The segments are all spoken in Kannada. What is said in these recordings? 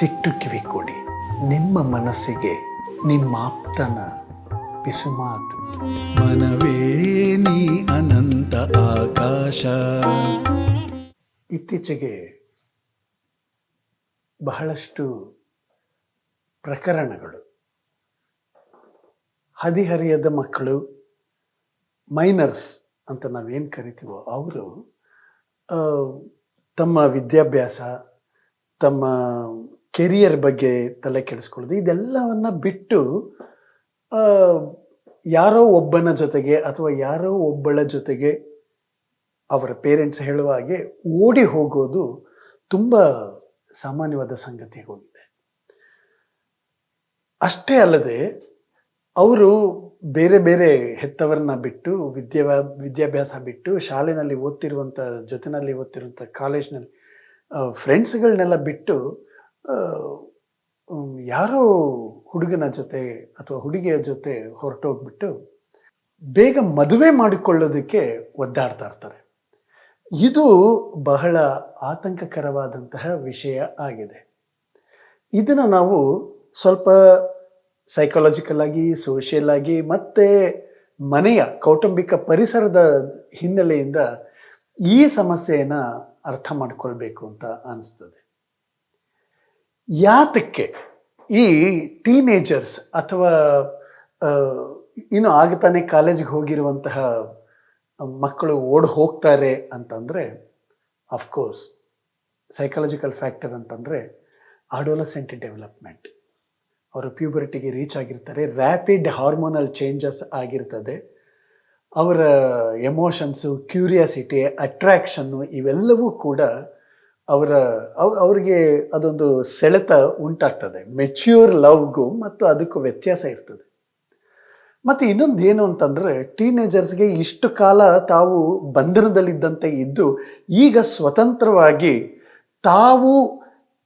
ಮನಸ್ಸಿಟ್ಟು ಕಿವಿಕೊಡಿ ನಿಮ್ಮ ಮನಸ್ಸಿಗೆ ನಿಮ್ಮ ಆಪ್ತನ ಪಿಸುಮಾತು ಮನವೇ ನೀ ಅನಂತ ಆಕಾಶ. ಇತ್ತೀಚೆಗೆ ಬಹಳಷ್ಟು ಪ್ರಕರಣಗಳು. ಹದಿಹರಿಯದ ಮಕ್ಕಳು ಮೈನರ್ಸ್ ಅಂತ ನಾವೇನು ಕರಿತೀವೋ ಅವರು ತಮ್ಮ ವಿದ್ಯಾಭ್ಯಾಸ ತಮ್ಮ ಕೆರಿಯರ್ ಬಗ್ಗೆ ತಲೆ ಕೆಡಿಸ್ಕೊಳ್ಳೋದು. ಇದೆಲ್ಲವನ್ನ ಬಿಟ್ಟು ಯಾರೋ ಒಬ್ಬನ ಜೊತೆಗೆ ಅಥವಾ ಯಾರೋ ಒಬ್ಬಳ ಜೊತೆಗೆ ಅವರ ಪೇರೆಂಟ್ಸ್ ಹೇಳುವ ಹಾಗೆ ಓಡಿ ಹೋಗೋದು ತುಂಬ ಸಾಮಾನ್ಯವಾದ ಸಂಗತಿ ಹೋಗಿದೆ ಅಷ್ಟೇ ಅಲ್ಲದೆ, ಅವರು ಬೇರೆ ಬೇರೆ ಹೆತ್ತವರನ್ನ ಬಿಟ್ಟು ವಿದ್ಯಾ ವಿದ್ಯಾಭ್ಯಾಸ ಬಿಟ್ಟು ಶಾಲೆಯಲ್ಲಿ ಓದ್ತಿರುವಂಥ ಜೊತೆನಲ್ಲಿ ಓದ್ತಿರುವಂಥ ಕಾಲೇಜ್ನಲ್ಲಿ ಫ್ರೆಂಡ್ಸ್ಗಳನ್ನೆಲ್ಲ ಬಿಟ್ಟು ಯಾರೋ ಹುಡುಗನ ಜೊತೆ ಅಥವಾ ಹುಡುಗಿಯ ಜೊತೆ ಹೊರಟೋಗ್ಬಿಟ್ಟು ಬೇಗ ಮದುವೆ ಮಾಡಿಕೊಳ್ಳೋದಕ್ಕೆ ಒದ್ದಾಡ್ತಾ ಇರ್ತಾರೆ. ಇದು ಬಹಳ ಆತಂಕಕರವಾದಂತಹ ವಿಷಯ ಆಗಿದೆ. ಇದನ್ನು ನಾವು ಸ್ವಲ್ಪ ಸೈಕಾಲಜಿಕಲ್ ಆಗಿ ಸೋಷಿಯಲ್ ಆಗಿ, ಮತ್ತು ಮನೆಯ ಕೌಟುಂಬಿಕ ಪರಿಸರದ ಹಿನ್ನೆಲೆಯಿಂದ ಈ ಸಮಸ್ಯೆಯನ್ನು ಅರ್ಥ ಮಾಡಿಕೊಳ್ಬೇಕು ಅಂತ ಅನಿಸ್ತದೆ. ಯಾತಕ್ಕೆ ಈ ಟೀನೇಜರ್ಸ್ ಅಥವಾ ಇನ್ನು ಆಗತಾನೆ ಕಾಲೇಜಿಗೆ ಹೋಗಿರುವಂತಹ ಮಕ್ಕಳು ಓಡ್ ಹೋಗ್ತಾರೆ ಅಂತಂದರೆ ಅಫ್ಕೋರ್ಸ್ ಸೈಕಾಲಜಿಕಲ್ ಫ್ಯಾಕ್ಟರ್ ಅಂತಂದರೆ ಆಡೋಲಸೆಂಟ್ ಡೆವಲಪ್ಮೆಂಟ್ ಅವರು ಪ್ಯೂಬರಿಟಿಗೆ ರೀಚ್ ಆಗಿರ್ತಾರೆ ರ್ಯಾಪಿಡ್ ಹಾರ್ಮೋನಲ್ ಚೇಂಜಸ್ ಆಗಿರ್ತದೆ. ಅವರ ಎಮೋಷನ್ಸು ಕ್ಯೂರಿಯಾಸಿಟಿ ಅಟ್ರ್ಯಾಕ್ಷನ್ನು ಇವೆಲ್ಲವೂ ಕೂಡ ಅವರ, ಅವ್ರ, ಅವ್ರಿಗೆ ಅದೊಂದು ಸೆಳೆತ ಉಂಟಾಗ್ತದೆ. ಮೆಚ್ಯೂರ್ ಲವ್ಗೂ ಮತ್ತು ಅದಕ್ಕೂ ವ್ಯತ್ಯಾಸ ಇರ್ತದೆ. ಮತ್ತು ಇನ್ನೊಂದು ಏನು ಅಂತಂದರೆ ಟೀನೇಜರ್ಸ್ಗೆ ಇಷ್ಟು ಕಾಲ ತಾವು ಬಂಧನದಲ್ಲಿದ್ದಂತೆ ಇದ್ದು, ಈಗ ಸ್ವತಂತ್ರವಾಗಿ ತಾವು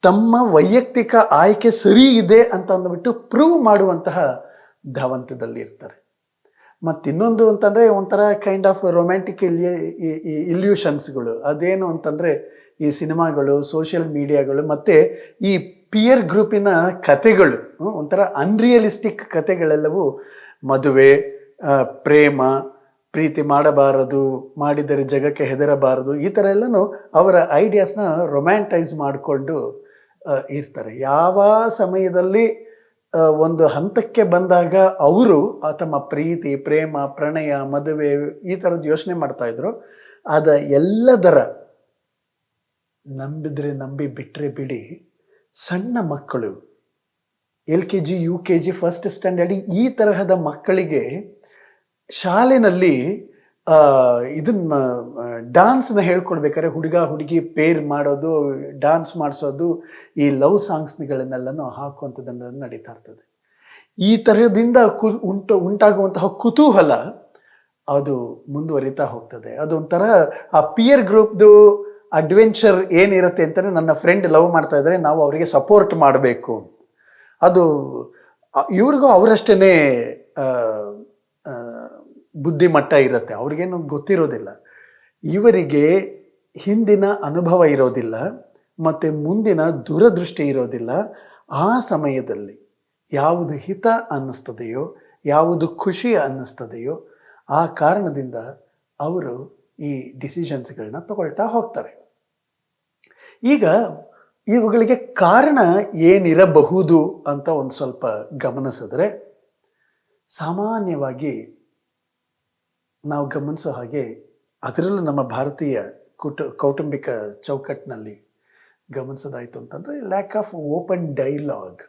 ತಮ್ಮ ವೈಯಕ್ತಿಕ ಆಯ್ಕೆ ಸರಿ ಇದೆ ಅಂತ ಪ್ರೂವ್ ಮಾಡುವಂತಹ ಧಾವಂತದಲ್ಲಿ ಇರ್ತಾರೆ ಮತ್ತಿನ್ನೊಂದು ಅಂತಂದರೆ ಒಂಥರ ಕೈಂಡ್ ಆಫ್ ರೊಮ್ಯಾಂಟಿಕ್ ಇಲ್ಯ ಇಲ್ಯೂಷನ್ಸ್ಗಳು ಅದೇನು ಅಂತಂದರೆ ಈ ಸಿನಿಮಾಗಳು ಸೋಷಿಯಲ್ ಮೀಡಿಯಾಗಳು ಮತ್ತು ಈ ಪಿಯರ್ ಗ್ರೂಪಿನ ಕತೆಗಳು ಒಂಥರ ಅನ್ರಿಯಲಿಸ್ಟಿಕ್ ಕತೆಗಳೆಲ್ಲವೂ ಮದುವೆ ಪ್ರೇಮ, ಪ್ರೀತಿ ಮಾಡಬಾರದು, ಮಾಡಿದರೆ ಜಗಕ್ಕೆ ಹೆದರಬಾರದು, ಈ ಥರ ಎಲ್ಲನೂ ಅವರ ಐಡಿಯಾಸ್ನ ರೊಮ್ಯಾಂಟೈಸ್ ಮಾಡಿಕೊಂಡು ಇರ್ತಾರೆ. ಯಾವ ಸಮಯದಲ್ಲಿ ಒಂದು ಹಂತಕ್ಕೆ ಬಂದಾಗ ಅವರು ತಮ್ಮ ಪ್ರೀತಿ ಪ್ರೇಮ ಪ್ರಣಯ ಮದುವೆ ಈ ಥರದ್ದು ಯೋಚನೆ ಮಾಡ್ತಾ ಇದ್ರು. ಅದ ಎಲ್ಲದರ ನಂಬಿದ್ರೆ ನಂಬಿ ಬಿಟ್ಟರೆ ಬಿಡಿ ಸಣ್ಣ ಮಕ್ಕಳು L K G U K G first standard ಈ ತರಹದ ಮಕ್ಕಳಿಗೆ ಶಾಲೆನಲ್ಲಿ ಆ, ಇದನ್ನ ಡಾನ್ಸ್ನ ಹೇಳ್ಕೊಡ್ಬೇಕಾದ್ರೆ ಹುಡುಗ, ಹುಡುಗಿ ಪೇರ್ ಮಾಡೋದು ಡಾನ್ಸ್ ಮಾಡಿಸೋದು, ಈ ಲವ್ ಸಾಂಗ್ಸ್ಗಳನ್ನೆಲ್ಲನೂ ಹಾಕುವಂಥದ್ದನ್ನು ನಡೀತಾ ಇರ್ತದೆ. ಈ ತರಹದಿಂದ ಕು, ಉಂಟು, ಉಂಟಾಗುವಂತಹ ಕುತೂಹಲ ಅದು ಮುಂದುವರಿತಾ ಹೋಗ್ತದೆ. ಅದೊಂಥರ ಆ ಪಿಯರ್ ಗ್ರೂಪ್ದು ಅಡ್ವೆಂಚರ್ ಏನಿರುತ್ತೆ ಅಂತಲೇ ನನ್ನ ಫ್ರೆಂಡ್ ಲವ್ ಮಾಡ್ತಾ ಇದ್ದಾರೆ ನಾವು ಅವರಿಗೆ ಸಪೋರ್ಟ್ ಮಾಡಬೇಕು. ಅದು ಇವ್ರಿಗೂ ಅವರಷ್ಟೇ ಬುದ್ಧಿಮಟ್ಟ ಇರುತ್ತೆ. ಅವ್ರಿಗೇನು ಗೊತ್ತಿರೋದಿಲ್ಲ. ಇವರಿಗೆ ಹಿಂದಿನ ಅನುಭವ ಇರೋದಿಲ್ಲ, ಮತ್ತು ಮುಂದಿನ ದೂರದೃಷ್ಟಿ ಇರೋದಿಲ್ಲ. ಆ ಸಮಯದಲ್ಲಿ ಯಾವುದು ಹಿತ ಅನ್ನಿಸ್ತದೆಯೋ, ಯಾವುದು ಖುಷಿ ಅನ್ನಿಸ್ತದೆಯೋ, ಆ ಕಾರಣದಿಂದ ಅವರು ಈ ಡಿಸಿಷನ್ಸ್ಗಳನ್ನ ತಗೊಳ್ತಾ ಹೋಗ್ತಾರೆ. ಈಗ ಇವುಗಳಿಗೆ ಕಾರಣ ಏನಿರಬಹುದು ಅಂತ ಒಂದು ಸ್ವಲ್ಪ ಗಮನಿಸಿದ್ರೆ, ಸಾಮಾನ್ಯವಾಗಿ ನಾವು ಗಮನಿಸೋ ಹಾಗೆ ಅದರಲ್ಲೂ ನಮ್ಮ ಭಾರತೀಯ ಕುಟ, ಕೌಟುಂಬಿಕ ಚೌಕಟ್ಟಿನಲ್ಲಿ ಗಮನಿಸೋದಾಯಿತು ಅಂತಂದರೆ lack of open dialogue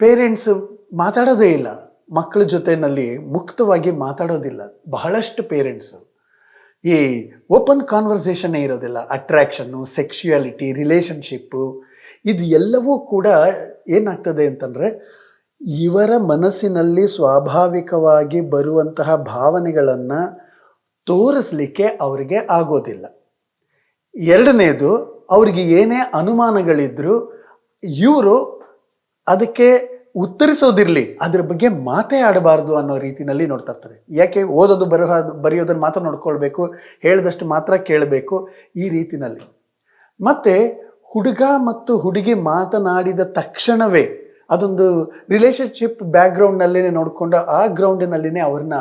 parents ಮಾತಾಡೋದೇ ಇಲ್ಲ. ಮಕ್ಕಳ ಜೊತೆನಲ್ಲಿ ಮುಕ್ತವಾಗಿ ಮಾತಾಡೋದಿಲ್ಲ. ಬಹಳಷ್ಟು ಪೇರೆಂಟ್ಸು ಈ ಓಪನ್ ಕಾನ್ವರ್ಸೇಷನ್ನೇ ಇರೋದಿಲ್ಲ. ಅಟ್ರ್ಯಾಕ್ಷನ್ನು ಸೆಕ್ಷುಯಾಲಿಟಿ ರಿಲೇಷನ್ಶಿಪ್ಪು ಇದು ಎಲ್ಲವೂ ಕೂಡ ಏನಾಗ್ತದೆ ಅಂತಂದರೆ ಇವರ ಮನಸ್ಸಿನಲ್ಲಿ ಸ್ವಾಭಾವಿಕವಾಗಿ ಬರುವಂತಹ ಭಾವನೆಗಳನ್ನು ತೋರಿಸ್ಲಿಕ್ಕೆ ಅವರಿಗೆ ಆಗೋದಿಲ್ಲ. ಎರಡನೇದು, ಅವರಿಗೆ ಏನೇ ಅನುಮಾನಗಳಿದ್ರು ಇವರು ಅದಕ್ಕೆ ಉತ್ತರಿಸೋದಿರಲಿ, ಅದ್ರ ಬಗ್ಗೆ ಮಾತೇ ಆಡಬಾರ್ದು ಅನ್ನೋ ರೀತಿಯಲ್ಲಿ ನೋಡ್ತಾ ಇರ್ತಾರೆ. ಯಾಕೆ ಓದೋದು ಬರೋ ಬರೆಯೋದನ್ನು ಮಾತ್ರ ನೋಡ್ಕೊಳ್ಬೇಕು, ಹೇಳಿದಷ್ಟು ಮಾತ್ರ ಕೇಳಬೇಕು ಈ ರೀತಿಯಲ್ಲಿ ಮತ್ತು ಹುಡುಗ ಮತ್ತು ಹುಡುಗಿ ಮಾತನಾಡಿದ ತಕ್ಷಣವೇ ಅದೊಂದು ರಿಲೇಶನ್ಶಿಪ್ ಬ್ಯಾಕ್ಗ್ರೌಂಡ್ನಲ್ಲೇ ನೋಡಿಕೊಂಡು ಆ ಗ್ರೌಂಡಿನಲ್ಲಿನೇ ಅವ್ರನ್ನ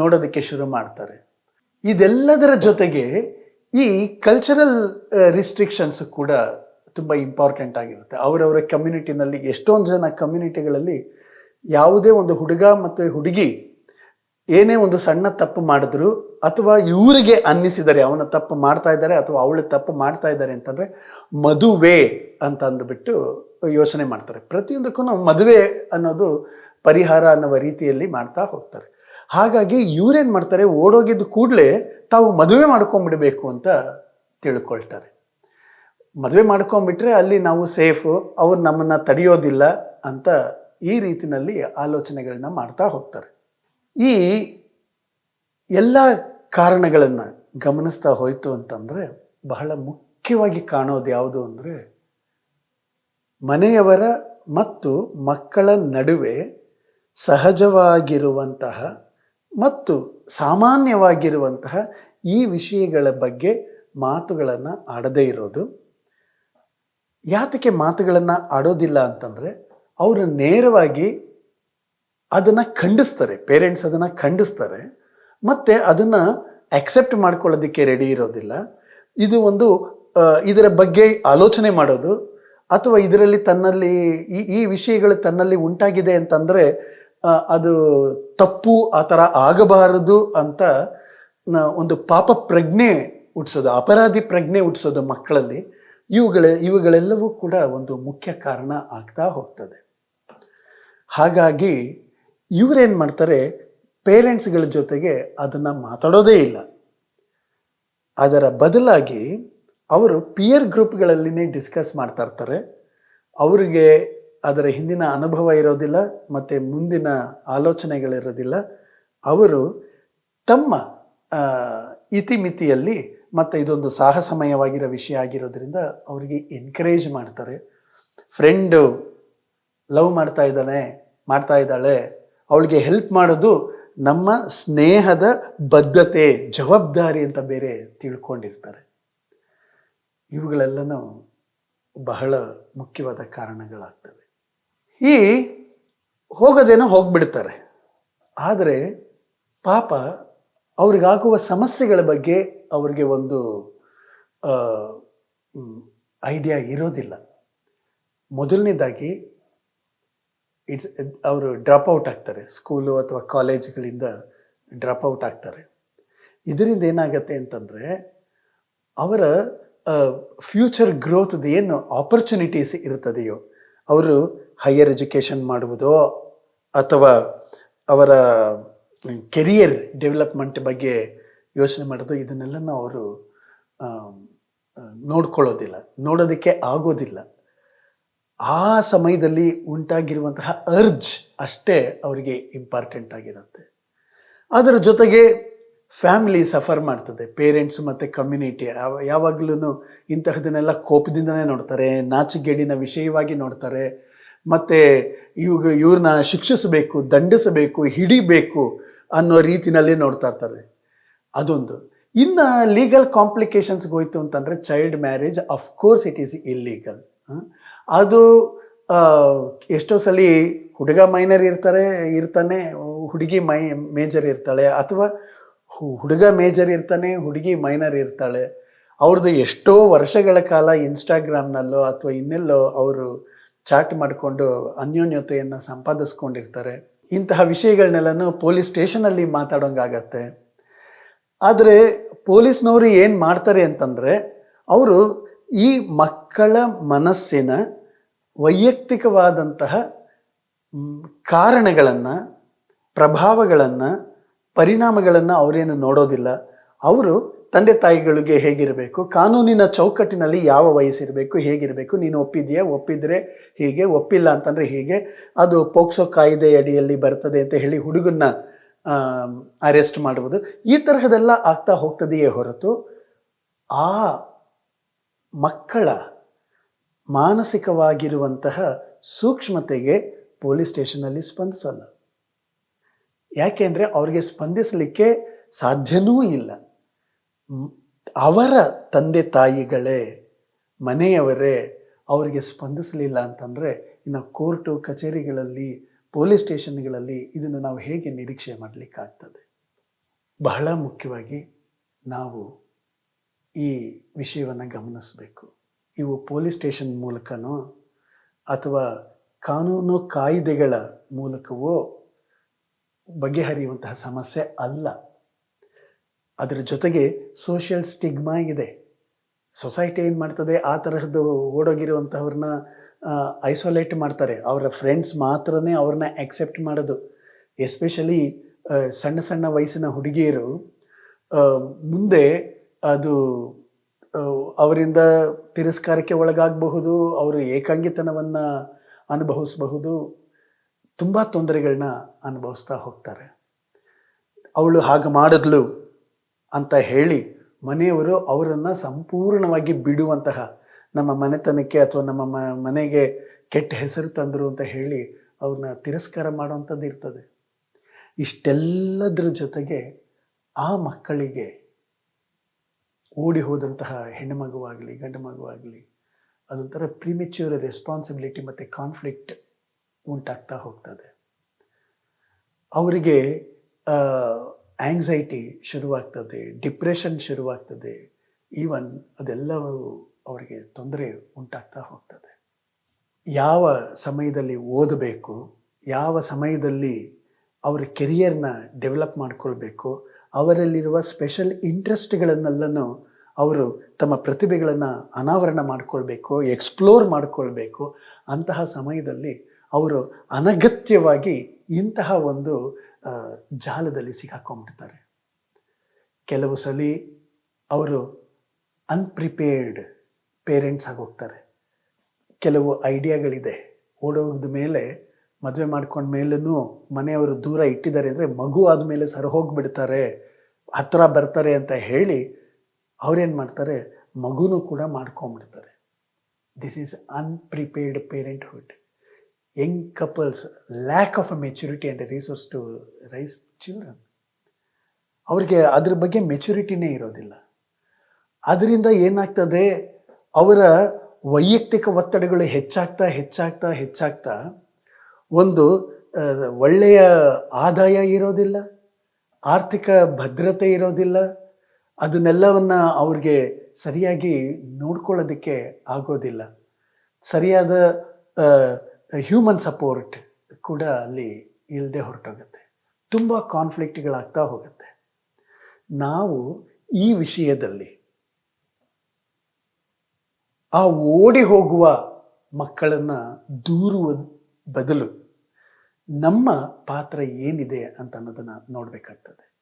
ನೋಡೋದಕ್ಕೆ ಶುರು ಮಾಡ್ತಾರೆ. ಇದೆಲ್ಲದರ ಜೊತೆಗೆ ಈ ಕಲ್ಚರಲ್ ರಿಸ್ಟ್ರಿಕ್ಷನ್ಸ್ ಕೂಡ ತುಂಬ ಇಂಪಾರ್ಟೆಂಟ್ ಆಗಿರುತ್ತೆ. ಅವರವರ ಕಮ್ಯುನಿಟಿನಲ್ಲಿ ಎಷ್ಟೊಂದು ಜನ ಕಮ್ಯುನಿಟಿಗಳಲ್ಲಿ ಯಾವುದೇ ಒಂದು ಹುಡುಗ ಮತ್ತು ಹುಡುಗಿ ಏನೇ ಒಂದು ಸಣ್ಣ ತಪ್ಪು ಮಾಡಿದ್ರು ಅಥವಾ ಇವರಿಗೆ ಅನ್ನಿಸಿದರೆ ಅವನ ತಪ್ಪು ಮಾಡ್ತಾ ಇದ್ದಾರೆ ಅಥವಾ ಅವಳು ತಪ್ಪು ಮಾಡ್ತಾ ಇದ್ದಾರೆ ಅಂತಂದರೆ ಮದುವೆ ಅಂತ ಅಂದ್ಬಿಟ್ಟು ಯೋಚನೆ ಮಾಡ್ತಾರೆ. ಪ್ರತಿಯೊಂದಕ್ಕೂ ಮದುವೆ ಅನ್ನೋದು ಪರಿಹಾರ ಅನ್ನುವ ರೀತಿಯಲ್ಲಿ ಮಾಡ್ತಾ ಹೋಗ್ತಾರೆ. ಹಾಗಾಗಿ ಇವರೇನು ಮಾಡ್ತಾರೆ, ಓಡೋಗಿದ್ದ ಕೂಡಲೇ ತಾವು ಮದುವೆ ಮಾಡ್ಕೊಂಬಿಡಬೇಕು ಅಂತ ತಿಳ್ಕೊಳ್ತಾರೆ. ಮದುವೆ ಮಾಡ್ಕೊಂಡ್ಬಿಟ್ರೆ ಅಲ್ಲಿ ನಾವು ಸೇಫು, ಅವ್ರು ನಮ್ಮನ್ನು ತಡೆಯೋದಿಲ್ಲ ಅಂತ ಈ ರೀತಿಯಲ್ಲಿ ಆಲೋಚನೆಗಳನ್ನ ಮಾಡ್ತಾ ಹೋಗ್ತಾರೆ. ಈ ಎಲ್ಲ ಕಾರಣಗಳನ್ನು ಗಮನಿಸ್ತಾ ಹೋಯಿತು ಅಂತಂದರೆ ಬಹಳ ಮುಖ್ಯವಾಗಿ ಕಾಣೋದು ಯಾವುದು ಅಂದರೆ ಮನೆಯವರ ಮತ್ತು ಮಕ್ಕಳ ನಡುವೆ ಸಹಜವಾಗಿರುವಂತಹ ಮತ್ತು ಸಾಮಾನ್ಯವಾಗಿರುವಂತಹ ಈ ವಿಷಯಗಳ ಬಗ್ಗೆ ಮಾತುಗಳನ್ನು ಆಡದೇ ಇರೋದು. ಯಾತಕ್ಕೆ ಮಾತುಗಳನ್ನು ಆಡೋದಿಲ್ಲ ಅಂತಂದರೆ ಅವರು ನೇರವಾಗಿ ಅದನ್ನು ಖಂಡಿಸ್ತಾರೆ ಪೇರೆಂಟ್ಸ್ ಅದನ್ನು ಖಂಡಿಸ್ತಾರೆ, ಮತ್ತು ಅದನ್ನು ಅಕ್ಸೆಪ್ಟ್ ಮಾಡ್ಕೊಳ್ಳೋದಕ್ಕೆ ರೆಡಿ ಇರೋದಿಲ್ಲ. ಇದು ಒಂದು ಇದರ ಬಗ್ಗೆ ಆಲೋಚನೆ ಮಾಡೋದು ಅಥವಾ ಇದರಲ್ಲಿ ತನ್ನಲ್ಲಿ ಈ ಈ ವಿಷಯಗಳು ತನ್ನಲ್ಲಿ ಉಂಟಾಗಿದೆ ಅಂತಂದರೆ ಅದು ತಪ್ಪು ಆ ಥರ ಆಗಬಾರದು ಅಂತ ಒಂದು ಪಾಪ ಪ್ರಜ್ಞೆ ಹುಟ್ಟಿಸೋದು ಅಪರಾಧಿ ಪ್ರಜ್ಞೆ ಹುಟ್ಟಿಸೋದು ಮಕ್ಕಳಲ್ಲಿ, ಇವುಗಳ, ಇವುಗಳೆಲ್ಲವೂ ಕೂಡ ಒಂದು ಮುಖ್ಯ ಕಾರಣ ಆಗ್ತಾ ಹೋಗ್ತದೆ. ಹಾಗಾಗಿ ಇವರೇನು ಮಾಡ್ತಾರೆ, ಪೇರೆಂಟ್ಸ್ಗಳ ಜೊತೆಗೆ ಅದನ್ನು ಮಾತಾಡೋದೇ ಇಲ್ಲ. ಅದರ ಬದಲಾಗಿ ಅವರು ಪಿಯರ್ ಗ್ರೂಪ್ಗಳಲ್ಲಿನೇ ಡಿಸ್ಕಸ್ ಮಾಡ್ತಾ ಇರ್ತಾರೆ. ಅವರಿಗೆ ಅದರ ಹಿಂದಿನ ಅನುಭವ ಇರೋದಿಲ್ಲ, ಮತ್ತು ಮುಂದಿನ ಆಲೋಚನೆಗಳಿರೋದಿಲ್ಲ. ಅವರು ತಮ್ಮ ಇತಿಮಿತಿಯಲ್ಲಿ ಮತ್ತು ಇದೊಂದು ಸಾಹಸಮಯವಾಗಿರೋ ವಿಷಯ ಆಗಿರೋದ್ರಿಂದ ಅವರಿಗೆ ಎನ್ಕರೇಜ್ ಮಾಡ್ತಾರೆ. ಫ್ರೆಂಡು ಲವ್ ಮಾಡ್ತಾ ಇದ್ದಾನೆ, ಮಾಡ್ತಾ ಇದ್ದಾಳೆ, ಅವಳಿಗೆ ಹೆಲ್ಪ್ ಮಾಡೋದು ನಮ್ಮ ಸ್ನೇಹದ ಬದ್ಧತೆ, ಜವಾಬ್ದಾರಿ ಅಂತ ಬೇರೆ ತಿಳ್ಕೊಂಡಿರ್ತಾರೆ. ಇವುಗಳೆಲ್ಲನೂ ಬಹಳ ಮುಖ್ಯವಾದ ಕಾರಣಗಳಾಗ್ತವೆ. ಈ ಹೋಗೋದೇನೋ ಹೋಗ್ಬಿಡ್ತಾರೆ. ಆದರೆ ಪಾಪ ಅವ್ರಿಗಾಗುವ ಸಮಸ್ಯೆಗಳ ಬಗ್ಗೆ ಅವ್ರಿಗೆ ಒಂದು ಐಡಿಯಾ ಇರೋದಿಲ್ಲ. ಮೊದಲನೇದಾಗಿ ಇಟ್ಸ್, ಅವರು ಡ್ರಾಪ್ ಔಟ್ ಆಗ್ತಾರೆ. ಸ್ಕೂಲು ಅಥವಾ ಕಾಲೇಜ್ಗಳಿಂದ ಡ್ರಾಪ್ ಔಟ್ ಆಗ್ತಾರೆ. ಇದರಿಂದ ಏನಾಗತ್ತೆ ಅಂತಂದರೆ ಅವರ ಫ್ಯೂಚರ್ ಗ್ರೋತ್ದು ಏನು ಆಪರ್ಚುನಿಟೀಸ್ ಇರ್ತದೆಯೋ ಅವರು ಹೈಯರ್ ಎಜುಕೇಷನ್ ಮಾಡುವುದೋ, ಅಥವಾ ಅವರ ಕೆರಿಯರ್ ಡೆವಲಪ್ಮೆಂಟ್ ಬಗ್ಗೆ ಯೋಚನೆ ಮಾಡೋದು ಇದನ್ನೆಲ್ಲನೂ ಅವರು ನೋಡ್ಕೊಳ್ಳೋದಿಲ್ಲ, ನೋಡೋದಕ್ಕೆ ಆಗೋದಿಲ್ಲ. ಆ ಸಮಯದಲ್ಲಿ ಉಂಟಾಗಿರುವಂತಹ ಅರ್ಜ್ ಅಷ್ಟೇ ಅವರಿಗೆ ಇಂಪಾರ್ಟೆಂಟ್ ಆಗಿರುತ್ತೆ. ಅದರ ಜೊತೆಗೆ ಫ್ಯಾಮಿಲಿ ಸಫರ್ ಮಾಡ್ತದೆ. ಪೇರೆಂಟ್ಸ್ ಮತ್ತು ಕಮ್ಯುನಿಟಿ ಯಾವಾಗಲೂ ಇಂತಹದನ್ನೆಲ್ಲ ಕೋಪದಿಂದನೇ ನೋಡ್ತಾರೆ ನಾಚಿಗೇಡಿನ ವಿಷಯವಾಗಿ ನೋಡ್ತಾರೆ. ಮತ್ತು ಇವಾಗ ಇವ್ರನ್ನ ಶಿಕ್ಷಿಸಬೇಕು, ದಂಡಿಸಬೇಕು, ಹಿಡಿಬೇಕು ಅನ್ನೋ ರೀತಿನಲ್ಲಿ ನೋಡ್ತಾ ಇರ್ತಾರೆ. ಅದೊಂದು. ಇನ್ನು ಲೀಗಲ್ ಕಾಂಪ್ಲಿಕೇಶನ್ಸ್ಗೆ ಹೋಯ್ತು ಅಂತಂದರೆ child marriage of course it is illegal ಅದು ಎಷ್ಟೋ ಸಲ ಹುಡುಗ ಮೈನರ್ ಇರ್ತಾರೆ, ಇರ್ತಾನೆ, ಹುಡುಗಿ ಮೈ ಮೇಜರ್ ಇರ್ತಾಳೆ, ಅಥವಾ ಹುಡುಗ ಮೇಜರ್ ಇರ್ತಾನೆ, ಹುಡುಗಿ ಮೈನರ್ ಇರ್ತಾಳೆ. ಅವ್ರದ್ದು ಎಷ್ಟೋ ವರ್ಷಗಳ ಕಾಲ ಇನ್ಸ್ಟಾಗ್ರಾಮ್ನಲ್ಲೋ ಅಥವಾ ಇನ್ನೆಲ್ಲೋ ಅವರು ಚಾಟ್ ಮಾಡಿಕೊಂಡು ಅನ್ಯೋನ್ಯತೆಯನ್ನು ಸಂಪಾದಿಸ್ಕೊಂಡಿರ್ತಾರೆ. ಇಂತಹ ವಿಷಯಗಳನ್ನೆಲ್ಲನೂ ಪೊಲೀಸ್ ಸ್ಟೇಷನಲ್ಲಿ ಮಾತಾಡೋಂಗಾಗತ್ತೆ. ಆದರೆ ಪೊಲೀಸ್ನವರು ಏನು ಮಾಡ್ತಾರೆ ಅಂತಂದರೆ, ಅವರು ಈ ಮಕ್ಕಳ ಮನಸ್ಸಿನ ವೈಯಕ್ತಿಕವಾದಂತಹ ಕಾರಣಗಳನ್ನು, ಪ್ರಭಾವಗಳನ್ನು ಪರಿಣಾಮಗಳನ್ನು ಅವರೇನು ನೋಡೋದಿಲ್ಲ. ಅವರು ತಂದೆ ತಾಯಿಗಳಿಗೆ ಹೇಗಿರಬೇಕು, ಕಾನೂನಿನ ಚೌಕಟ್ಟಿನಲ್ಲಿ ಯಾವ ವಯಸ್ಸಿರಬೇಕು, ಹೇಗಿರಬೇಕು, ನೀನು ಒಪ್ಪಿದೆಯಾ, ಒಪ್ಪಿದರೆ ಹೀಗೆ, ಒಪ್ಪಿಲ್ಲ ಅಂತಂದರೆ ಹೀಗೆ, ಅದು ಪೋಕ್ಸೋ ಕಾಯ್ದೆ ಅಡಿಯಲ್ಲಿ ಬರ್ತದೆ ಅಂತ ಹೇಳಿ ಹುಡುಗನ್ನ ಅರೆಸ್ಟ್ ಮಾಡುವುದು ಈ ತರಹದೆಲ್ಲ ಆಗ್ತಾ ಹೋಗ್ತದೆಯೇ ಹೊರತು, ಆ ಮಕ್ಕಳ ಮಾನಸಿಕವಾಗಿರುವಂತಹ ಸೂಕ್ಷ್ಮತೆಗೆ ಪೊಲೀಸ್ ಸ್ಟೇಷನಲ್ಲಿ ಸ್ಪಂದಿಸಲ್ಲ. ಯಾಕೆಂದರೆ ಅವ್ರಿಗೆ ಸ್ಪಂದಿಸಲಿಕ್ಕೆ ಸಾಧ್ಯನೂ ಇಲ್ಲ. ಅವರ ತಂದೆ ತಾಯಿಗಳೇ, ಮನೆಯವರೇ ಅವರಿಗೆ ಸ್ಪಂದಿಸಲಿಲ್ಲ ಅಂತಂದರೆ ಇನ್ನು ಕೋರ್ಟು, ಕಚೇರಿಗಳಲ್ಲಿ, ಪೊಲೀಸ್ ಸ್ಟೇಷನ್ಗಳಲ್ಲಿ ಇದನ್ನು ನಾವು ಹೇಗೆ ನಿರೀಕ್ಷೆ ಮಾಡಲಿಕ್ಕಾಗ್ತದೆ? ಬಹಳ ಮುಖ್ಯವಾಗಿ ನಾವು ಈ ವಿಷಯವನ್ನು ಗಮನಿಸಬೇಕು. ಇವು ಪೊಲೀಸ್ ಸ್ಟೇಷನ್ ಮೂಲಕನೋ ಅಥವಾ ಕಾನೂನು ಕಾಯ್ದೆಗಳ ಮೂಲಕವೋ ಬಗೆಹರಿಯುವಂತಹ ಸಮಸ್ಯೆ ಅಲ್ಲ. ಅದರ ಜೊತೆಗೆ ಸೋಷಿಯಲ್ ಸ್ಟಿಗ್ಮಾ ಇದೆ. ಸೊಸೈಟಿ ಏನು ಮಾಡ್ತದೆ? ಆ ತರಹದ್ದು ಓಡೋಗಿರುವಂತಹವ್ರನ್ನ ಐಸೋಲೇಟ್ ಮಾಡ್ತಾರೆ. ಅವರ ಫ್ರೆಂಡ್ಸ್ ಮಾತ್ರನೇ ಅವ್ರನ್ನ ಆಕ್ಸೆಪ್ಟ್ ಮಾಡೋದು. ಎಸ್ಪೆಷಲಿ ಸಣ್ಣ ಸಣ್ಣ ವಯಸ್ಸಿನ ಹುಡುಗಿಯರು ಮುಂದೆ ಅದು ಅವರಿಂದ ತಿರಸ್ಕಾರಕ್ಕೆ ಒಳಗಾಗಬಹುದು, ಅವರು ಏಕಾಂಗಿತನವನ್ನು ಅನುಭವಿಸಬಹುದು. ತುಂಬ ತೊಂದರೆಗಳನ್ನ ಅನುಭವಿಸ್ತಾ ಹೋಗ್ತಾರೆ. ಅವಳು ಹಾಗೆ ಮಾಡಿದ್ಲು ಅಂತ ಹೇಳಿ ಮನೆಯವರು ಅವರನ್ನು ಸಂಪೂರ್ಣವಾಗಿ ಬಿಡುವಂತಹ ನಮ್ಮ ಮನೆತನಕ್ಕೆ ಅಥವಾ ನಮ್ಮ ಮನೆಗೆ ಕೆಟ್ಟ ಹೆಸರು ತಂದರು ಅಂತ ಹೇಳಿ ಅವ್ರನ್ನ ತಿರಸ್ಕಾರ ಮಾಡುವಂಥದ್ದು ಇರ್ತದೆ. ಇಷ್ಟೆಲ್ಲದರ ಜೊತೆಗೆ ಆ ಮಕ್ಕಳಿಗೆ ಓಡಿ ಹೋದಂತಹ ಹೆಣ್ಣು ಮಗುವಾಗಲಿ ಗಂಡು ಮಗುವಾಗಲಿ ಅದೊಂಥರ ಪ್ರಿಮೆಚ್ಯೂರ್ ರೆಸ್ಪಾನ್ಸಿಬಿಲಿಟಿ ಮತ್ತು ಕಾನ್ಫ್ಲಿಕ್ಟ್ ಉಂಟಾಗ್ತಾ ಹೋಗ್ತದೆ. ಅವರಿಗೆ ಆಂಗ್ಸೈಟಿ ಶುರುವಾಗ್ತದೆ ಡಿಪ್ರೆಷನ್ ಶುರುವಾಗ್ತದೆ ಈವನ್ ಅದೆಲ್ಲವೂ ಅವರಿಗೆ ತೊಂದರೆ ಉಂಟಾಗ್ತಾ ಹೋಗ್ತದೆ. ಯಾವ ಸಮಯದಲ್ಲಿ ಓದಬೇಕು, ಯಾವ ಸಮಯದಲ್ಲಿ ಅವರ ಕೆರಿಯರ್ನ ಡೆವಲಪ್ ಮಾಡಿಕೊಳ್ಬೇಕು, ಅವರಲ್ಲಿರುವ ಸ್ಪೆಷಲ್ ಇಂಟ್ರೆಸ್ಟ್ಗಳನ್ನೆಲ್ಲನೂ ಅವರು ತಮ್ಮ ಪ್ರತಿಭೆಗಳನ್ನು ಅನಾವರಣ ಮಾಡಿಕೊಳ್ಬೇಕು ಎಕ್ಸ್ಪ್ಲೋರ್ ಮಾಡಿಕೊಳ್ಬೇಕು, ಅಂತಹ ಸಮಯದಲ್ಲಿ ಅವರು ಅನಗತ್ಯವಾಗಿ ಇಂತಹ ಒಂದು ಜಾಲದಲ್ಲಿ ಸಿಕ್ಕಾಕೊಂಡ್ಬಿಡ್ತಾರೆ. ಕೆಲವು ಸಲ ಅವರು ಅನ್ಪ್ರಿಪೇರ್ಡ್ ಪೇರೆಂಟ್ಸ್ ಆಗಿ ಹೋಗ್ತಾರೆ ಕೆಲವು ಐಡಿಯಾಗಳಿದೆ ಓಡೋಗಿದ ಮೇಲೆ, ಮದುವೆ ಮಾಡ್ಕೊಂಡ ಮೇಲೂ ಮನೆಯವರು ದೂರ ಇಟ್ಟಿದ್ದಾರೆ ಅಂದರೆ ಮಗು ಆದಮೇಲೆ ಸರ್ ಹೋಗಿಬಿಡ್ತಾರೆ, ಹತ್ರ ಬರ್ತಾರೆ ಅಂತ ಹೇಳಿ ಅವ್ರೇನು ಮಾಡ್ತಾರೆ? ಮಗುನೂ ಕೂಡ ಮಾಡ್ಕೊಂಬಿಡ್ತಾರೆ this is unprepared parenthood young couples lack of a maturity and resource to raise children ಅವ್ರಿಗೆ ಅದ್ರ ಬಗ್ಗೆ ಮೆಚುರಿಟಿನೇ ಇರೋದಿಲ್ಲ. ಅದರಿಂದ ಏನಾಗ್ತದೆ? ಅವರ ವೈಯಕ್ತಿಕ ಒತ್ತಡಗಳು ಹೆಚ್ಚಾಗ್ತಾ ಹೆಚ್ಚಾಗ್ತಾ ಹೆಚ್ಚಾಗ್ತಾ ಒಂದು ಒಳ್ಳೆಯ ಆದಾಯ ಇರೋದಿಲ್ಲ, ಆರ್ಥಿಕ ಭದ್ರತೆ ಇರೋದಿಲ್ಲ. ಅದನ್ನೆಲ್ಲವನ್ನು ಅವ್ರಿಗೆ ಸರಿಯಾಗಿ ನೋಡ್ಕೊಳ್ಳೋದಕ್ಕೆ ಆಗೋದಿಲ್ಲ. ಸರಿಯಾದ ಹ್ಯೂಮನ್ ಸಪೋರ್ಟ್ ಕೂಡ ಅಲ್ಲಿ ಇಲ್ಲದೆ ಹೊರಟೋಗುತ್ತೆ. ತುಂಬ ಕಾನ್ಫ್ಲಿಕ್ಟ್ಗಳಾಗ್ತಾ ಹೋಗುತ್ತೆ. ನಾವು ಈ ವಿಷಯದಲ್ಲಿ ಆ ಓಡಿ ಹೋಗುವ ಮಕ್ಕಳನ್ನು ದೂರುವ ಬದಲು ನಮ್ಮ ಪಾತ್ರ ಏನಿದೆ ಅಂತ ಅನ್ನೋದನ್ನು ನೋಡಬೇಕಾಗ್ತದೆ.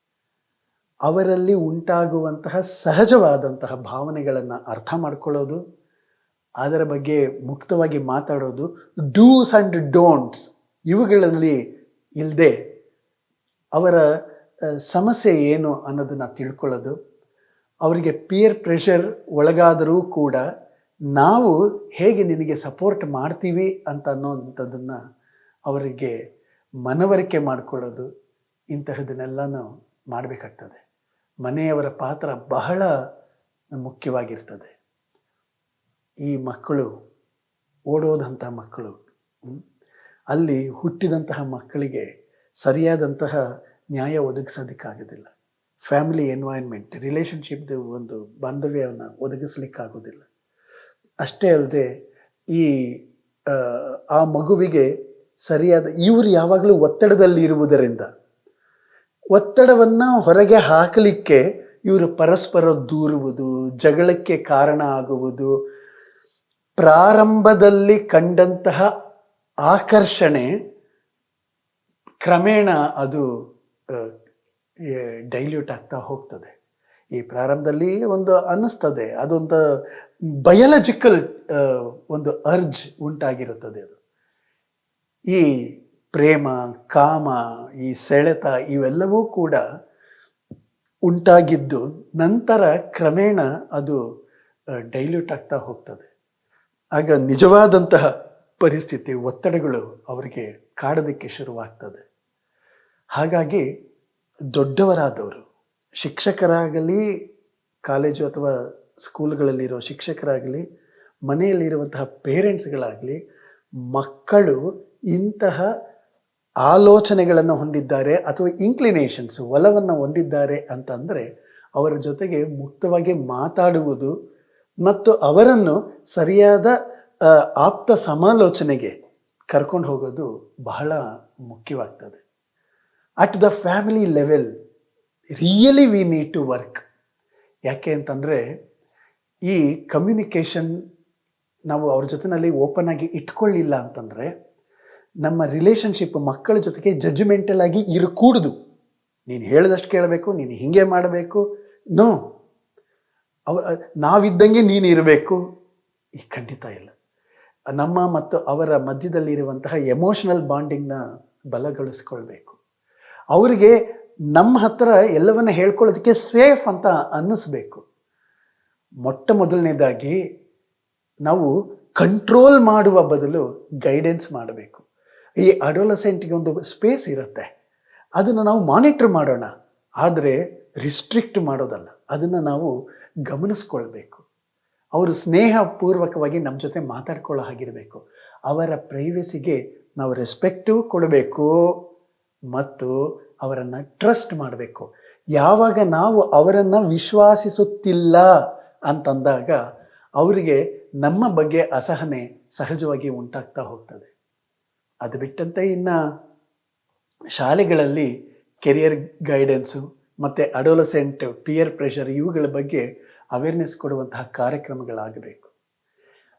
ಅವರಲ್ಲಿ ಉಂಟಾಗುವಂತಹ ಸಹಜವಾದಂತಹ ಭಾವನೆಗಳನ್ನು ಅರ್ಥ ಮಾಡ್ಕೊಳ್ಳೋದು ಅದರ ಬಗ್ಗೆ ಮುಕ್ತವಾಗಿ ಮಾತಾಡೋದು ಡೂಸ್ ಆ್ಯಂಡ್ ಡೋಂಟ್ಸ್ ಇವುಗಳಲ್ಲಿ ಇಲ್ಲದೆ ಅವರ ಸಮಸ್ಯೆ ಏನು ಅನ್ನೋದನ್ನು ತಿಳ್ಕೊಳ್ಳೋದು. ಅವರಿಗೆ ಪಿಯರ್ ಪ್ರೆಷರ್ ಒಳಗಾದರೂ ಕೂಡ ನಾವು ಹೇಗೆ ನಿನಗೆ ಸಪೋರ್ಟ್ ಮಾಡ್ತೀವಿ ಅಂತ ಅನ್ನೋವಂಥದ್ದನ್ನು ಅವರಿಗೆ ಮನವರಿಕೆ ಮಾಡಿಕೊಳ್ಳೋದು ಇಂತಹದನ್ನೆಲ್ಲನೂ ಮಾಡಬೇಕಾಗ್ತದೆ. ಮನೆಯವರ ಪಾತ್ರ ಬಹಳ ಮುಖ್ಯವಾಗಿರ್ತದೆ. ಈ ಮಕ್ಕಳು ಓಡೋದಂತಹ ಮಕ್ಕಳು ಅಲ್ಲಿ ಹುಟ್ಟಿದಂತಹ ಮಕ್ಕಳಿಗೆ ಸರಿಯಾದಂತಹ ನ್ಯಾಯ ಒದಗಿಸೋದಕ್ಕಾಗೋದಿಲ್ಲ. ಫ್ಯಾಮಿಲಿ ಎನ್ವೈರ್ಮೆಂಟ್ ರಿಲೇಷನ್ಶಿಪ್ದು ಒಂದು ಬಾಂಧವ್ಯವನ್ನು ಒದಗಿಸ್ಲಿಕ್ಕಾಗೋದಿಲ್ಲ. ಅಷ್ಟೇ ಅಲ್ಲದೆ ಈ ಆ ಮಗುವಿಗೆ ಸರಿಯಾದ, ಇವರು ಯಾವಾಗಲೂ ಒತ್ತಡದಲ್ಲಿ ಇರುವುದರಿಂದ ಒತ್ತಡವನ್ನು ಹೊರಗೆ ಹಾಕಲಿಕ್ಕೆ ಇವರು ಪರಸ್ಪರ ದೂರುವುದು, ಜಗಳಕ್ಕೆ ಕಾರಣ ಆಗುವುದು ಪ್ರಾರಂಭದಲ್ಲಿ ಕಂಡಂತಹ ಆಕರ್ಷಣೆ ಕ್ರಮೇಣ ಅದು ಡೈಲ್ಯೂಟ್ ಆಗ್ತಾ ಹೋಗ್ತದೆ. ಈ ಪ್ರಾರಂಭದಲ್ಲಿ ಒಂದು ಅನ್ನಿಸ್ತದೆ ಅದೊಂದು ಬಯಲಜಿಕಲ್ ಒಂದು ಅರ್ಜ್ ಉಂಟಾಗಿರುತ್ತದೆ ಅದು. ಈ ಪ್ರೇಮ, ಕಾಮ, ಈ ಸೆಳೆತ ಇವೆಲ್ಲವೂ ಕೂಡ ಉಂಟಾಗಿದ್ದು ನಂತರ ಕ್ರಮೇಣ ಅದು ಡೈಲ್ಯೂಟ್ ಆಗ್ತಾ ಹೋಗ್ತದೆ. ಆಗ ನಿಜವಾದಂತಹ ಪರಿಸ್ಥಿತಿ, ಒತ್ತಡಗಳು ಅವರಿಗೆ ಕಾಡೋದಕ್ಕೆ ಶುರುವಾಗ್ತದೆ. ಹಾಗಾಗಿ ದೊಡ್ಡವರಾದವರು, ಶಿಕ್ಷಕರಾಗಲಿ, ಕಾಲೇಜು ಅಥವಾ ಸ್ಕೂಲ್ಗಳಲ್ಲಿರೋ ಶಿಕ್ಷಕರಾಗಲಿ, ಮನೆಯಲ್ಲಿರುವಂತಹ ಪೇರೆಂಟ್ಸ್ಗಳಾಗಲಿ, ಮಕ್ಕಳು ಇಂತಹ ಆಲೋಚನೆಗಳನ್ನು ಹೊಂದಿದ್ದಾರೆ ಅಥವಾ ಇಂಕ್ಲಿನೇಷನ್ಸ್ ಒಲವನ್ನು ಹೊಂದಿದ್ದಾರೆ ಅಂತಂದರೆ, ಅವರ ಜೊತೆಗೆ ಮುಕ್ತವಾಗಿ ಮಾತಾಡುವುದು ಮತ್ತು ಅವರನ್ನು ಸರಿಯಾದ ಆಪ್ತ ಸಮಾಲೋಚನೆಗೆ ಕರ್ಕೊಂಡು ಹೋಗೋದು ಬಹಳ ಮುಖ್ಯವಾಗ್ತದೆ. At the family level really we need to work ಯಾಕೆ ಅಂತಂದರೆ, ಈ ಕಮ್ಯುನಿಕೇಷನ್ ನಾವು ಅವ್ರ ಜೊತೆನಲ್ಲಿ ಓಪನ್ ಆಗಿ ಇಟ್ಕೊಳ್ಳಿಲ್ಲ ಅಂತಂದರೆ, ನಮ್ಮ ರಿಲೇಷನ್ಶಿಪ್ ಮಕ್ಕಳ ಜೊತೆಗೆ ಜಜ್ಮೆಂಟಲ್ ಆಗಿ ಇರಕೂಡ್ದು. ನೀನು ಹೇಳಿದಷ್ಟು ಕೇಳಬೇಕು, ನೀನು ಹಿಂಗೆ ಮಾಡಬೇಕು. ನೋ ಅವ ನಾವಿದ್ದಂಗೆ ನೀನು ಇರಬೇಕು. ಈ ಖಂಡಿತ ಇಲ್ಲ. ನಮ್ಮ ಮತ್ತು ಅವರ ಮಧ್ಯದಲ್ಲಿರುವಂತಹ ಎಮೋಷನಲ್ ಬಾಂಡಿಂಗ್ನ ಬಲಗೊಳಿಸ್ಕೊಳ್ಬೇಕು. ಅವರಿಗೆ ನಮ್ಮ ಹತ್ರ ಎಲ್ಲವನ್ನ ಹೇಳ್ಕೊಳ್ಳೋದಕ್ಕೆ ಸೇಫ್ ಅಂತ ಅನ್ನಿಸ್ಬೇಕು. ಮೊಟ್ಟ ಮೊದಲನೇದಾಗಿ ನಾವು ಕಂಟ್ರೋಲ್ ಮಾಡುವ ಬದಲು ಗೈಡೆನ್ಸ್ ಮಾಡಬೇಕು. ಈ ಅಡೋಲಸೆಂಟ್ಗೆ ಒಂದು ಸ್ಪೇಸ್ ಇರುತ್ತೆ. ಅದನ್ನು ನಾವು ಮಾನಿಟ್ರ್ ಮಾಡೋಣ. ಆದರೆ ರಿಸ್ಟ್ರಿಕ್ಟ್ ಮಾಡೋದಲ್ಲ. ಅದನ್ನು ನಾವು ಗಮನಿಸ್ಕೊಳ್ಬೇಕು. ಅವರು ಸ್ನೇಹಪೂರ್ವಕವಾಗಿ ನಮ್ಮ ಜೊತೆ ಮಾತಾಡ್ಕೊಳ್ಳೋ ಹಾಗಿರಬೇಕು. ಅವರ ಪ್ರೈವಸಿಗೆ ನಾವು ರೆಸ್ಪೆಕ್ಟು ಕೊಡಬೇಕು ಮತ್ತು ಅವರನ್ನು ಟ್ರಸ್ಟ್ ಮಾಡಬೇಕು. ಯಾವಾಗ ನಾವು ಅವರನ್ನು ವಿಶ್ವಾಸಿಸುತ್ತಿಲ್ಲ ಅಂತಂದಾಗ ಅವರಿಗೆ ನಮ್ಮ ಬಗ್ಗೆ ಅಸಹನೆ ಸಹಜವಾಗಿ ಉಂಟಾಗ್ತಾ ಹೋಗ್ತದೆ. ಅದು ಬಿಟ್ಟಂತೆ ಇನ್ನು ಶಾಲೆಗಳಲ್ಲಿ ಕೆರಿಯರ್ ಗೈಡೆನ್ಸು ಮತ್ತು ಅಡೋಲಸೆಂಟ್ ಪಿಯರ್ ಪ್ರೆಷರ್ ಇವುಗಳ ಬಗ್ಗೆ ಅವೇರ್ನೆಸ್ ಕೊಡುವಂತಹ ಕಾರ್ಯಕ್ರಮಗಳಾಗಬೇಕು.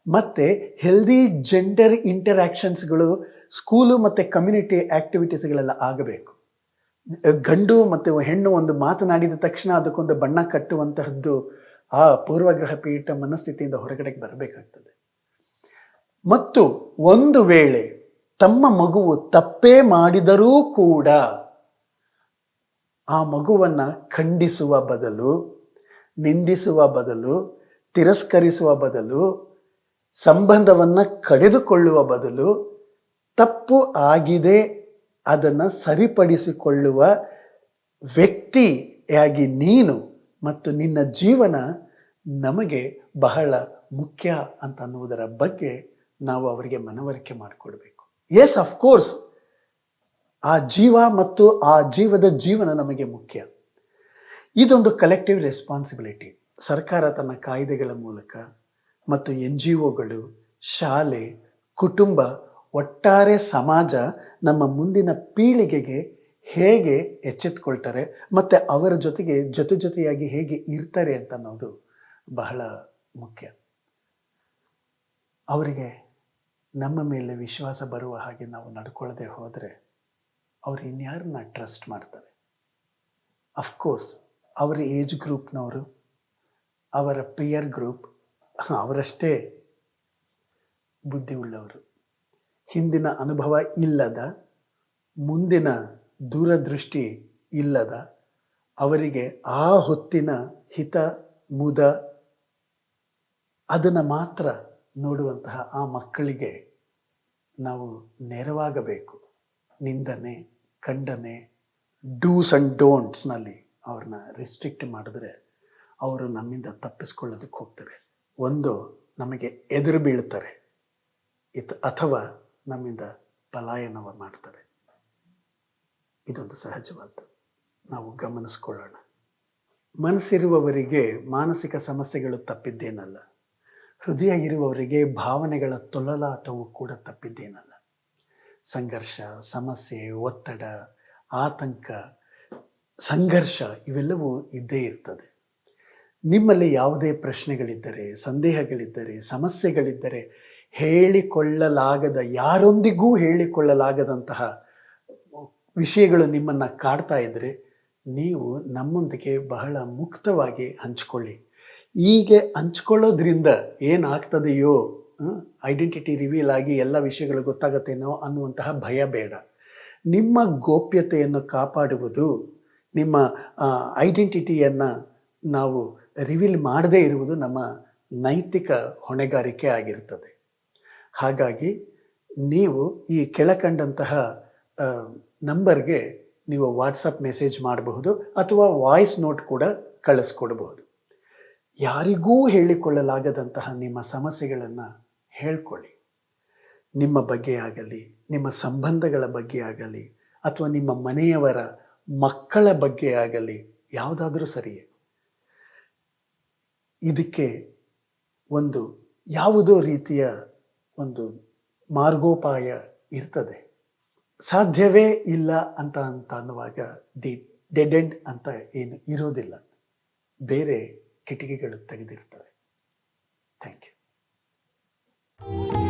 ಮತ್ತು ಹೆಲ್ದಿ ಜೆಂಡರ್ ಇಂಟರ್ಯಾಕ್ಷನ್ಸ್ಗಳು ಸ್ಕೂಲು ಮತ್ತು ಕಮ್ಯುನಿಟಿ ಆ್ಯಕ್ಟಿವಿಟೀಸ್ಗಳೆಲ್ಲ ಆಗಬೇಕು. ಗಂಡು ಮತ್ತು ಹೆಣ್ಣು ಒಂದು ಮಾತನಾಡಿದ ತಕ್ಷಣ ಅದಕ್ಕೊಂದು ಬಣ್ಣ ಕಟ್ಟುವಂತಹದ್ದು ಆ ಪೂರ್ವಗ್ರಹ ಪೀಠ ಮನಸ್ಥಿತಿಯಿಂದ ಹೊರಗಡೆಗೆ ಬರಬೇಕಾಗ್ತದೆ. ಮತ್ತು ಒಂದು ವೇಳೆ ತಮ್ಮ ಮಗುವು ತಪ್ಪೇ ಮಾಡಿದರೂ ಕೂಡ ಆ ಮಗುವನ್ನ ಖಂಡಿಸುವ ಬದಲು, ನಿಂದಿಸುವ ಬದಲು, ತಿರಸ್ಕರಿಸುವ ಬದಲು, ಸಂಬಂಧವನ್ನು ಕಡಿದುಕೊಳ್ಳುವ ಬದಲು ತಪ್ಪು ಆಗಿದೆ ಅದನ್ನು ಸರಿಪಡಿಸಿಕೊಳ್ಳುವ ವ್ಯಕ್ತಿಯಾಗಿ ನೀನು ಮತ್ತು ನಿನ್ನ ಜೀವನ ನಮಗೆ ಬಹಳ ಮುಖ್ಯ ಅಂತ ಅನ್ನುವುದರ ಬಗ್ಗೆ ನಾವು ಅವರಿಗೆ ಮನವರಿಕೆ ಮಾಡಿಕೊಡ್ಬೇಕು. ಎಸ್ ಅಫ್ಕೋರ್ಸ್ ಆ ಜೀವ ಮತ್ತು ಆ ಜೀವದ ಜೀವನ ನಮಗೆ ಮುಖ್ಯ. ಇದೊಂದು ಕಲೆಕ್ಟಿವ್ ರೆಸ್ಪಾನ್ಸಿಬಿಲಿಟಿ ಸರ್ಕಾರ ತನ್ನ ಕಾಯ್ದೆಗಳ ಮೂಲಕ ಮತ್ತು ಎನ್ ಜಿ ಒಗಳು ಶಾಲೆ, ಕುಟುಂಬ, ಒಟ್ಟಾರೆ ಸಮಾಜ ನಮ್ಮ ಮುಂದಿನ ಪೀಳಿಗೆಗೆ ಹೇಗೆ ಎಚ್ಚೆತ್ಕೊಳ್ತಾರೆ ಮತ್ತು ಅವರ ಜೊತೆಗೆ ಜೊತೆ ಜೊತೆಯಾಗಿ ಹೇಗೆ ಇರ್ತಾರೆ ಅಂತ ಅನ್ನೋದು ಬಹಳ ಮುಖ್ಯ. ಅವರಿಗೆ ನಮ್ಮ ಮೇಲೆ ವಿಶ್ವಾಸ ಬರುವ ಹಾಗೆ ನಾವು ನಡ್ಕೊಳ್ಳದೆ ಹೋದರೆ ಅವ್ರು ಇನ್ಯಾರನ್ನ ಟ್ರಸ್ಟ್ ಮಾಡ್ತಾರೆ? ಅಫ್ಕೋರ್ಸ್ ಅವರ ಏಜ್ ಗ್ರೂಪ್ನವರು ಅವರ ಪಿಯರ್ ಗ್ರೂಪ್ ಅವರಷ್ಟೇ ಬುದ್ಧಿ ಉಳ್ಳವರು. ಹಿಂದಿನ ಅನುಭವ ಇಲ್ಲದ, ಮುಂದಿನ ದೂರದೃಷ್ಟಿ ಇಲ್ಲದ, ಅವರಿಗೆ ಆ ಹೊತ್ತಿನ ಹಿತ, ಮುದ, ಅದನ್ನು ಮಾತ್ರ ನೋಡುವಂತಹ ಆ ಮಕ್ಕಳಿಗೆ ನಾವು ನೆರವಾಗಬೇಕು. ನಿಂದನೆ ಖಂಡನೆ ಡೂಸ್ ಆ್ಯಂಡ್ ಡೋಂಟ್ಸ್ನಲ್ಲಿ ಅವ್ರನ್ನ ರಿಸ್ಟ್ರಿಕ್ಟ್ ಮಾಡಿದ್ರೆ ಅವರು ನಮ್ಮಿಂದ ತಪ್ಪಿಸ್ಕೊಳ್ಳೋದಕ್ಕೆ ಹೋಗ್ತಾರೆ. ಒಂದು, ನಮಗೆ ಎದುರು ಬೀಳ್ತಾರೆ. ಇತ್, ಅಥವಾ ನಮ್ಮಿಂದ ಪಲಾಯನವ ಮಾಡ್ತಾರೆ. ಇದೊಂದು ಸಹಜವಾದ್ದು. ನಾವು ಗಮನಿಸ್ಕೊಳ್ಳೋಣ. ಮನಸ್ಸಿರುವವರಿಗೆ ಮಾನಸಿಕ ಸಮಸ್ಯೆಗಳು ತಪ್ಪಿದ್ದೇನಲ್ಲ. ಹೃದಯ ಇರುವವರಿಗೆ ಭಾವನೆಗಳ ತೊಳಲಾಟವು ಕೂಡ ತಪ್ಪಿದ್ದೇನಲ್ಲ. ಸಂಘರ್ಷ, ಸಮಸ್ಯೆ, ಒತ್ತಡ, ಆತಂಕ, ಸಂಘರ್ಷ ಇವೆಲ್ಲವೂ ಇದ್ದೇ ಇರ್ತದೆ. ನಿಮ್ಮಲ್ಲಿ ಯಾವುದೇ ಪ್ರಶ್ನೆಗಳಿದ್ದರೆ, ಸಂದೇಹಗಳಿದ್ದರೆ, ಸಮಸ್ಯೆಗಳಿದ್ದರೆ ಹೇಳಿಕೊಳ್ಳಲಾಗದ, ಯಾರೊಂದಿಗೂ ಹೇಳಿಕೊಳ್ಳಲಾಗದಂತಹ ವಿಷಯಗಳು ನಿಮ್ಮನ್ನು ಕಾಡ್ತಾ ಇದ್ದರೆ ನೀವು ನಮ್ಮೊಂದಿಗೆ ಬಹಳ ಮುಕ್ತವಾಗಿ ಹಂಚಿಕೊಳ್ಳಿ. ಹೀಗೆ ಹಂಚ್ಕೊಳ್ಳೋದ್ರಿಂದ ಏನಾಗ್ತದೆಯೋ ಐಡೆಂಟಿಟಿ ರಿವೀಲ್ ಆಗಿ ಎಲ್ಲ ವಿಷಯಗಳು ಗೊತ್ತಾಗತ್ತೇನೋ ಅನ್ನುವಂತಹ ಭಯ ಬೇಡ. ನಿಮ್ಮ ಗೋಪ್ಯತೆಯನ್ನು ಕಾಪಾಡುವುದು, ನಿಮ್ಮ ಐಡೆಂಟಿಟಿಯನ್ನು ನಾವು ರಿವೀಲ್ ಮಾಡದೇ ಇರುವುದು ನಮ್ಮ ನೈತಿಕ ಹೊಣೆಗಾರಿಕೆ ಆಗಿರುತ್ತದೆ ಹಾಗಾಗಿ ನೀವು ಈ ಕೆಳಕಂಡಂತಹ ನಂಬರ್ಗೆ ನೀವು ವಾಟ್ಸಪ್ ಮೆಸೇಜ್ ಮಾಡಬಹುದು ಅಥವಾ ವಾಯ್ಸ್ ನೋಟ್ ಕೂಡ ಕಳಿಸ್ಕೊಡಬಹುದು. ಯಾರಿಗೂ ಹೇಳಿಕೊಳ್ಳಲಾಗದಂತಹ ನಿಮ್ಮ ಸಮಸ್ಯೆಗಳನ್ನು ಹೇಳ್ಕೊಳ್ಳಿ. ನಿಮ್ಮ ಬಗ್ಗೆ ಆಗಲಿ, ನಿಮ್ಮ ಸಂಬಂಧಗಳ ಬಗ್ಗೆ ಆಗಲಿ, ಅಥವಾ ನಿಮ್ಮ ಮನೆಯವರ ಮಕ್ಕಳ ಬಗ್ಗೆ ಆಗಲಿ, ಯಾವುದಾದ್ರೂ ಸರಿಯೇ. ಇದಕ್ಕೆ ಒಂದು ಯಾವುದೋ ರೀತಿಯ ಒಂದು ಮಾರ್ಗೋಪಾಯ ಇರ್ತದೆ. ಸಾಧ್ಯವೇ ಇಲ್ಲ ಅಂತ ಅಂತ ಅನ್ನುವಾಗ ದಿ ಡೆಡ್ ಅಂತ ಏನು ಇರೋದಿಲ್ಲ. ಬೇರೆ ಕಿಟಕಿಗಳು ತೆಗೆದಿರ್ತವೆ. Thank you. Ooh.